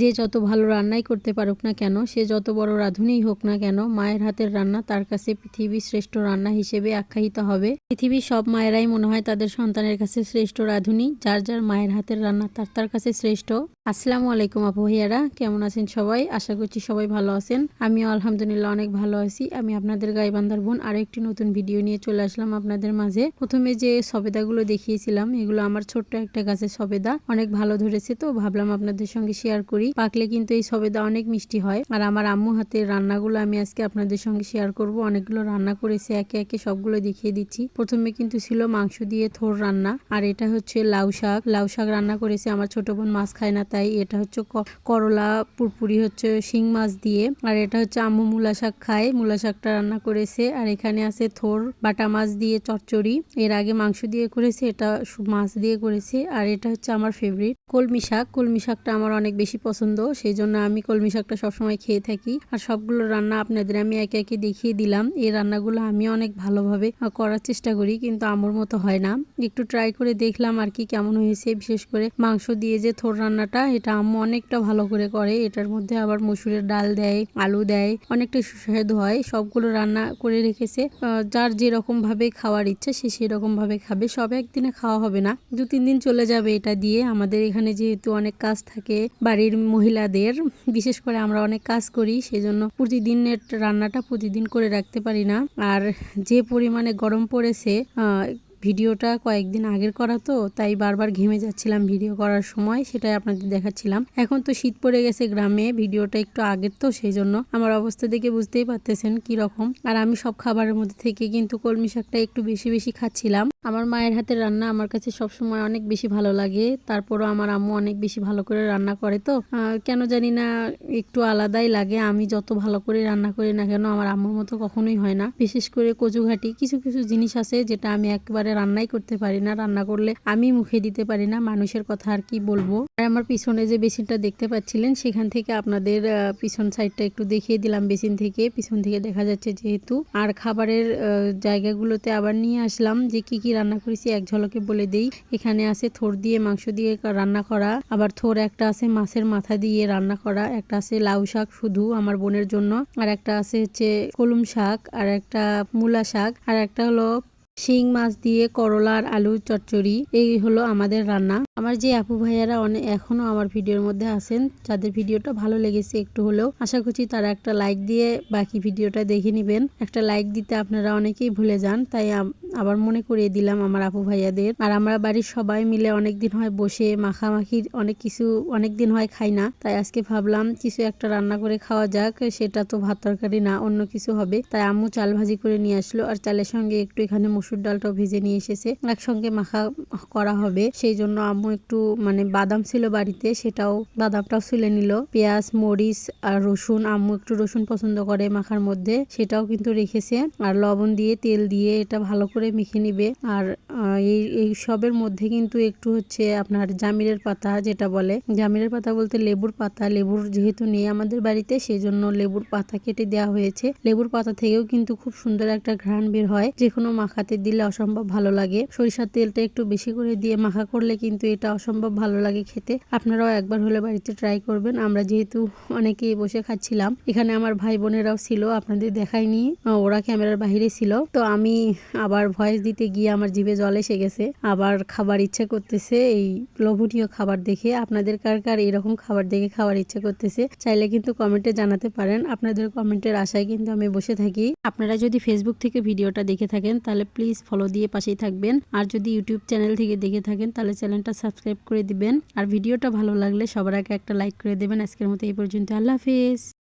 যে যত ভালো রান্নাই করতে পারুক না কেন, সে যত বড় রাঁধুনিই হোক না কেন, মায়ের হাতের রান্না তার কাছে পৃথিবীর শ্রেষ্ঠ রান্না হিসেবে আখ্যায়িত হবে। পৃথিবীর সব মায়েরাই মনে হয় তাদের সন্তানের কাছে শ্রেষ্ঠ রাঁধুনি, যার যার মায়ের হাতের রান্না তার তার কাছে শ্রেষ্ঠ। আসসালামু আলাইকুম আপু ভাইয়ারা, কেমন আছেন সবাই? আশা করছি সবাই ভালো আছেন। আমিও আলহামদুলিল্লাহ অনেক ভালো আছি। আমি আপনাদের গাইবান্ধার বোন আরও একটি নতুন ভিডিও নিয়ে চলে আসলাম আপনাদের মাঝে। প্রথমে যে সবেদাগুলো দেখিয়েছিলাম, এগুলো আমার ছোট্ট একটা গাছের সবেদা। অনেক ভালো ধরেছে তো, ভাবলাম আপনাদের সঙ্গে শেয়ার করি। পাকলে কিন্তু এই সবেদা অনেক মিষ্টি হয়। আর আমার আম্মু হাতের রান্নাগুলো আমি আজকে আপনাদের সঙ্গে শেয়ার করব। অনেকগুলো রান্না করেছে, একে একে সবগুলো দেখিয়ে দিচ্ছি। প্রথমে কিন্তু ছিল মাংস দিয়ে থোর রান্না, আর এটা হচ্ছে লাউ শাক। লাউ শাক রান্না করেছে, আমার ছোট বোন মাছ খায় না, তাই এটা হচ্ছে করলা, পুরপুরি হচ্ছে শিং মাছ দিয়ে। আর এটা হচ্ছে আম্মু মূলা শাক খায়, মূলা শাকটা রান্না করেছে। আর এখানে আছে থোর, বাটা মাছ দিয়ে চচ্চড়ি। এর আগে মাংস দিয়ে করেছে, এটা মাছ দিয়ে করেছে। আর এটা হচ্ছে আমার ফেভারিট কলমি শাক। কলমি শাকটা আমার অনেক বেশি পছন্দ সেই জন্য আমি কলমি শাকটা সবসময় খেয়ে থাকি। আর সবগুলো রান্না আপনাদের আমি একে একে দেখিয়ে দিলাম। এই রান্নাগুলো আমি অনেক ভালোভাবে করার চেষ্টা করি, কিন্তু আমার মতো হয় না। একটু ট্রাই করে দেখলাম আর কি কেমন হয়েছে, বিশেষ করে মাংস দিয়ে যে থোর রান্নাটা, এটা আম্মু অনেকটা ভালো করে করে। এটার মধ্যে আবার মসুরের ডাল দেয়, আলু দেয়, অনেকটা সুস্বাদু হয়। সবগুলো রান্না করে রেখেছে। যার যেরকম ভাবে খাওয়ার ইচ্ছা, সে সেরকম ভাবে খাবে। সব একদিনে খাওয়া হবে না। দু তিন দিন চলে যাবে এটা দিয়ে। আমাদের এখানে যেহেতু অনেক কাজ থাকে, বাড়ির মহিলাদের, বিশেষ করে আমরা অনেক কাজ করি, সেজন্য প্রতিদিনের রান্নাটা প্রতিদিন করে রাখতে পারি না। আর যে পরিমাণে গরম পড়েছে ভিডিওটা কয়েকদিন আগের করা তো, তাই বারবার ঘেমে যাচ্ছিলাম ভিডিও করার সময়, সেটাই আপনাদের দেখাচ্ছিলাম। এখন তো শীত পড়ে গেছে গ্রামে, ভিডিওটা একটু আগের তো সেই জন্য আমার অবস্থা দেখে বুঝতেই পারতেছেন কি রকম আর আমি সব খাবারের মধ্যে থেকে কিন্তু কলমি শাকটা একটু বেশি বেশি খাচ্ছিলাম। আমার মায়ের হাতের রান্না আমার কাছে সব সময় অনেক বেশি ভালো লাগে, তারপরও আমার আম্মু অনেক বেশি ভালো করে রান্না করে তো। কেন জানি না, একটু আলাদাই লাগে, আমি যত ভালো করে রান্না করি না কেন, আমার আম্মুর মতো কখনোই হয় না। বিশেষ করে কচুঘাটি, কিছু কিছু জিনিস আছে যেটা আমি একেবারে রান্নাই করতে পারি না। রান্না করলে আমি মুখে দিতে পারি না। মানুষের কথা আর কি বলব? আর আমার পিছনে যে বেসিনটা দেখতে পাচ্ছিলেন, সেখান থেকে আপনাদের পিছন সাইডটা একটু দেখিয়ে দিলাম বেসিন থেকে। পিছন থেকে দেখা যাচ্ছে যেহেতু। আর খাবারের জায়গাগুলোতে আবার নিয়ে আসলাম যে কি কি রান্না করেছি, এক ঝলকে বলে দেই। এখানে আছে থোর দিয়ে মাংস দিয়ে রান্না করা। আবার থোর একটা আছে মাছের মাথা দিয়ে রান্না করা। একটা আছে লাউ শাক শুধু আমার বোনের জন্য। আর একটা আছে হচ্ছে কলুম শাক। আর একটা মূলা শাক। আর একটা হলো শিং, মাছ দিয়ে করলা আর আলু চচ্চড়ি, এই হলো আমাদের রান্না। আমার যে আপু ভাইয়ারা অনেক এখনও আমার ভিডিওর মধ্যে আছেন, যাদের ভিডিওটা ভালো লেগেছে একটু হলেও, আশা করছি তারা একটা লাইক দিয়ে বাকি ভিডিওটা দেখে নেবেন। একটা লাইক দিতে আপনারা অনেকেই ভুলে যান, তাই আবার মনে করিয়ে দিলাম আমার আপু ভাইয়াদের। আর আমরা বাড়ির সবাই মিলে অনেক দিন হয় বসে মাখামাখির অনেক কিছু অনেক দিন হয় খাই না, তাই আজকে ভাবলাম কিছু একটা রান্না করে খাওয়া যাক, সেটা তো ভাত তরকারি না, অন্য কিছু হবে। তাই আম্মু চাল ভাজি করে নিয়ে আসলো, আর চালের সঙ্গে একটু এখানে মসুর ডালটাও ভেজে নিয়ে এসেছে। একসঙ্গে মাখা করা হবে। সেই জন্য আম্মু একটু মানে বাদাম ছিল বাড়িতে, সেটাও বাদামটাও ছুলে নিল। পেঁয়াজ, মরিচ আর রসুন, আম্মু একটু রসুন পছন্দ করে মাখার মধ্যে, সেটাও কিন্তু রেখেছে। আর লবণ দিয়ে তেল দিয়ে এটা ভালো করে মেখে নিবে। আর এই এই সবের মধ্যে কিন্তু একটু হচ্ছে আপনার জামিরের পাতা যেটা বলে। জামিরের পাতা বলতে লেবুর পাতা। লেবুর যেহেতু নেই আমাদের বাড়িতে সেই জন্য লেবুর পাতা কেটে দেওয়া হয়েছে। লেবুর পাতা থেকেও কিন্তু খুব সুন্দর একটা ঘ্রাণ বের হয়। যে কোনো মাখাতে দিলে অসম্ভব ভালো লাগে। সরিষার তেলটা একটু বেশি করে দিয়ে মাখা করলে কিন্তু এটা অসম্ভব ভালো লাগে খেতে। আপনারাও একবার হলে বাড়িতে ট্রাই করবেন। আমরা যেহেতু অনেকেই বসে খাচ্ছিলাম, এখানে আমার ভাই বোনেরাও ছিল, আপনাদের দেখায়নি ওরা ক্যামেরার বাইরে ছিল। তো আমি আবার ভয়েস দিতে গিয়ে আমার জিভে জল এসে গেছে। আবার খাবার ইচ্ছে করতেছে, এই লোভনীয় খাবার দেখে। আপনাদের কার কার এরকম খাবার দেখে খাবার ইচ্ছে করতেছে, চাইলে কিন্তু কমেন্টে জানাতে পারেন। আপনাদের কমেন্টের আশায় কিন্তু আমি বসে থাকি। আপনারা যদি ফেসবুক থেকে ভিডিওটা দেখে থাকেন, তাহলে প্লিজ ফলো দিয়ে পাশেই থাকবেন। আর যদি ইউটিউব চ্যানেল থেকে দেখে থাকেন, তাহলে চ্যানেলটা সাবস্ক্রাইব করে দিবেন। আর ভিডিওটা ভালো লাগলে সবার আগে একটা লাইক করে দেবেন। আজকের মতো এই পর্যন্ত। আল্লাহ হাফিজ।